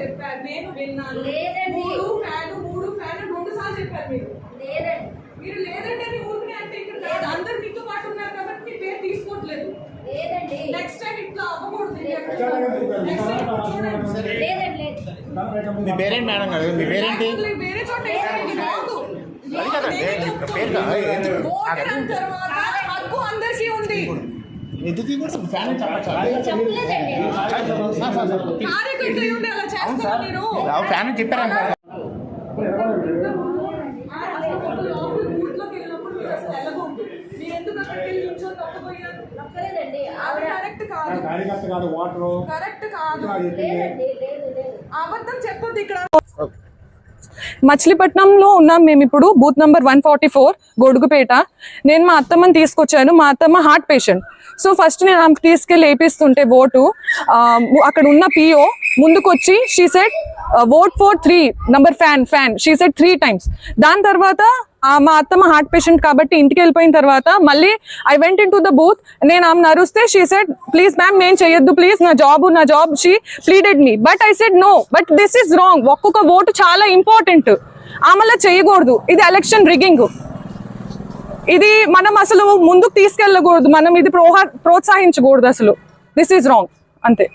చెప్పారు. నేను విన్నాను. లేదండి. మూడు ఫ్యాన్ మూడు ఫ్యాన్ రెండు సార్లు చెప్పారు మీరు. లేదండి. మీరు లేదంటే మీ ఊరిని అంటే ఇక్కడ కాదు. అందరు మీతో పాటు ఉన్నారు కాబట్టి మీ పేరు తీసుకోవట్లేదు. లేదండి. నెక్స్ట్ టైం ఇట్లా అవ్వకూడదు. లేదండి లేదు. మీ పేరేంటి మేడం గారు? మీ పేరేంటి? వేరే చోట. అది కదండి. పేరు అందరికీ ఉంది. ఎందుకు కూడా ఫ్యాన్ మీరు? ఫ్యాన్ చెప్పారంట కరెక్ట్ కాదు. కార్యకర్త కాదు వాటరు. కరెక్ట్ కాదు. లేదండి లేదు లేదు. అబద్ధం చెప్పొద్దు ఇక్కడ. మచిలీపట్నంలో ఉన్నాం మేము ఇప్పుడు. Booth number one forty four Godugupeta. నేను మా అత్తమ్మని తీసుకొచ్చాను. మా అత్తమ్మ హార్ట్ పేషెంట్. సో ఫస్ట్ నేను ఆమెకు తీసుకెళ్ళి వేపిస్తుంటే ఓటు. అక్కడ ఉన్న పిఓ ముందుకొచ్చి she said vote four three number fan fan she said three times దాని తర్వాత మా అత్తమ్మ హార్ట్ పేషెంట్ కాబట్టి ఇంటికి వెళ్ళిపోయిన తర్వాత మళ్ళీ I went in to the booth నేను ఆమె నరుస్తే షీ సెట్ ప్లీజ్ మ్యామ్ నేను చేయొద్దు ప్లీజ్ నా జాబ్ నా job she pleaded me but I said no but this is wrong ఒక్కొక్క ఓటు చాలా ఇంపార్టెంట్ ఆమెలా చేయకూడదు ఇది ఎలక్షన్ రిగింగ్ ఇది మనం అసలు ముందుకు తీసుకెళ్ళకూడదు. మనం ఇది ప్రోహ ప్రోత్సహించకూడదు అసలు. దిస్ ఈజ్ రాంగ్ అంతే.